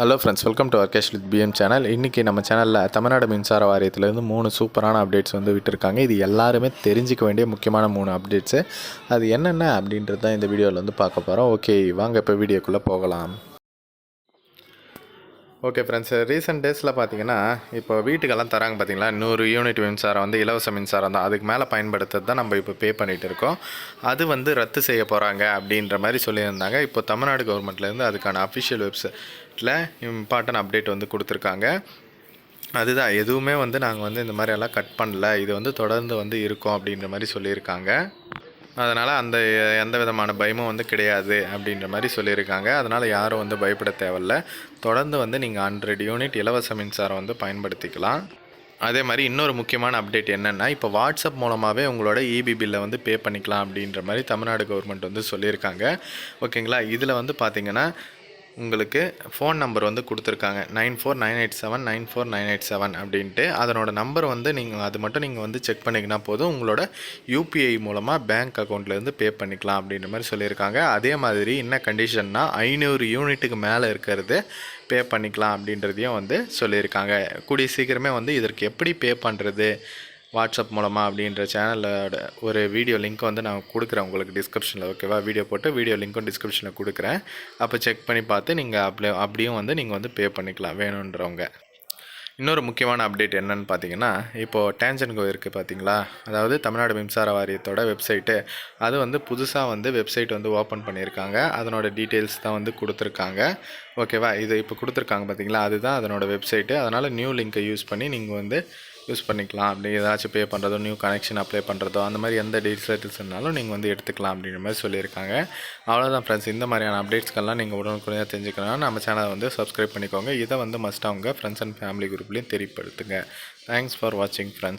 Hello friends welcome to Arkesh with PM channel இன்றைக்கி நம்ம சேனலில் தமிழ்நாடு மின்சார வாரியத்திலேருந்து மூணு சூப்பரான அப்டேட்ஸ் வந்து விட்டுருக்காங்க. இது எல்லாருமே தெரிஞ்சிக்க வேண்டிய முக்கியமான மூணு அப்டேட்ஸு அது என்னென்ன அப்படின்றது தான் இந்த வீடியோவில் வந்து பார்க்க போகிறோம் ஓகே வாங்க இப்போ வீடியோக்குள்ளே போகலாம். ஓகே ஃப்ரெண்ட்ஸ் ரீசெண்ட் டேஸில் பார்த்தீங்கன்னா இப்போ வீட்டுக்கெல்லாம் தராங்க பார்த்தீங்களா நூறு யூனிட் மின்சாரம் வந்து இலவச மின்சாரம் தான். அதுக்கு மேலே பயன்படுத்துறது தான் நம்ம இப்போ பே பண்ணிகிட்டு இருக்கோம். அது வந்து ரத்து செய்ய போகிறாங்க அப்படின்ற மாதிரி சொல்லியிருந்தாங்க. இப்போ தமிழ்நாடு கவர்மெண்ட்லேருந்து அதுக்கான அஃபிஷியல் வெப்சைட்டில் இம்பார்ட்டன்ட் அப்டேட் வந்து கொடுத்துருக்காங்க. அதுதான். எதுவுமே வந்து நாங்கள் வந்து இந்த மாதிரியெல்லாம் கட் பண்ணல. இது வந்து தொடர்ந்து வந்து இருக்கும் அப்படின்ற மாதிரி சொல்லியிருக்காங்க. அதனால் அந்த எந்த விதமான பயமும் வந்து கிடையாது அப்படின்ற மாதிரி சொல்லியிருக்காங்க. அதனால் யாரும் வந்து பயப்பட தேவையில்ல. தொடர்ந்து வந்து நீங்கள் ஹண்ட்ரட் யூனிட் இலவச மின்சாரம் வந்து பயன்படுத்திக்கலாம். அதே மாதிரி இன்னொரு முக்கியமான அப்டேட் என்னென்னா இப்போ வாட்ஸ்அப் மூலமாகவே உங்களோட இபி பில்லை வந்து பே பண்ணிக்கலாம் அப்படின்ற மாதிரி தமிழ்நாடு கவர்மெண்ட் வந்து சொல்லியிருக்காங்க. ஓகேங்களா? இதில் வந்து பார்த்தீங்கன்னா உங்களுக்கு ஃபோன் நம்பர் வந்து கொடுத்துருக்காங்க. Nine four nine eight seven nine four nine eight seven அப்படின்ட்டு. அதனோட நம்பர் வந்து நீங்கள் அது மட்டும் நீங்கள் வந்து செக் பண்ணிங்கன்னா போதும். உங்களோட யூபிஐ மூலமாக பேங்க் அக்கௌண்ட்லேருந்து பே பண்ணிக்கலாம் அப்படின்ற மாதிரி சொல்லியிருக்காங்க. அதே மாதிரி என்ன கண்டிஷன்னா ஐநூறு யூனிட்டுக்கு மேலே இருக்கிறது பே பண்ணிக்கலாம் அப்படின்றதையும் வந்து சொல்லியிருக்காங்க. கூடிய சீக்கிரமே வந்து இதற்கு எப்படி பே பண்ணுறது வாட்ஸ்அப் மூலமாக அப்படின்ற சேனலோட ஒரு வீடியோ லிங்க் வந்து நான் கொடுக்குறேன் உங்களுக்கு டிஸ்கிரிப்ஷனில் ஓகேவா வீடியோ போட்டு வீடியோ லிங்க்கும் டிஸ்கிரிப்ஷனில் கொடுக்குறேன். அப்போ செக் பண்ணி பார்த்து நீங்கள் அப்படி அப்படியும் வந்து நீங்கள் வந்து பே பண்ணிக்கலாம் வேணுன்றவங்க. இன்னொரு முக்கியமான அப்டேட் என்னன்னு பார்த்தீங்கன்னா இப்போது டேஞ்சன்கோ இருக்குது பார்த்தீங்களா? அதாவது தமிழ்நாடு மின்சார வாரியத்தோட வெப்சைட்டு அது வந்து புதுசாக வந்து வெப்சைட் வந்து ஓப்பன் பண்ணியிருக்காங்க. அதனோட டீட்டெயில்ஸ் தான் வந்து கொடுத்துருக்காங்க. ஓகேவா இது இப்போ கொடுத்துருக்காங்க பார்த்தீங்களா? அதுதான் அதனோட வெப்சைட்டு அதனால் நியூ லிங்க்கை யூஸ் பண்ணி நீங்கள் வந்து யூஸ் பண்ணிக்கலாம் அப்படி ஏதாச்சும் பே பண்ணுறதோ நியூ கனெக்ஷன் அப்ளை பண்ணுறதோ அந்த மாதிரி எந்த டீட்டெயில்ஸ்னாலும் நீங்கள் வந்து எடுத்துக்கலாம் அப்படின்ற மாதிரி சொல்லியிருக்காங்க. அவ்வளோதான் ஃப்ரெண்ட்ஸ் இந்த மாதிரியான அப்டேட்ஸ்க்கெல்லாம் நீங்கள் உடனுக்குடனே தெரிஞ்சுக்கணும்னா நம்ம சேனலை வந்து சப்ஸ்கிரைப் பண்ணிக்கோங்க. இதை வந்து மஸ்ட்டாக உங்கள் ஃப்ரெண்ட்ஸ் அண்ட் ஃபேமிலி குரூப்லேயும் தெரியப்படுத்துங்க. தேங்க்ஸ் ஃபார் வாட்சிங் ஃப்ரெண்ட்ஸ்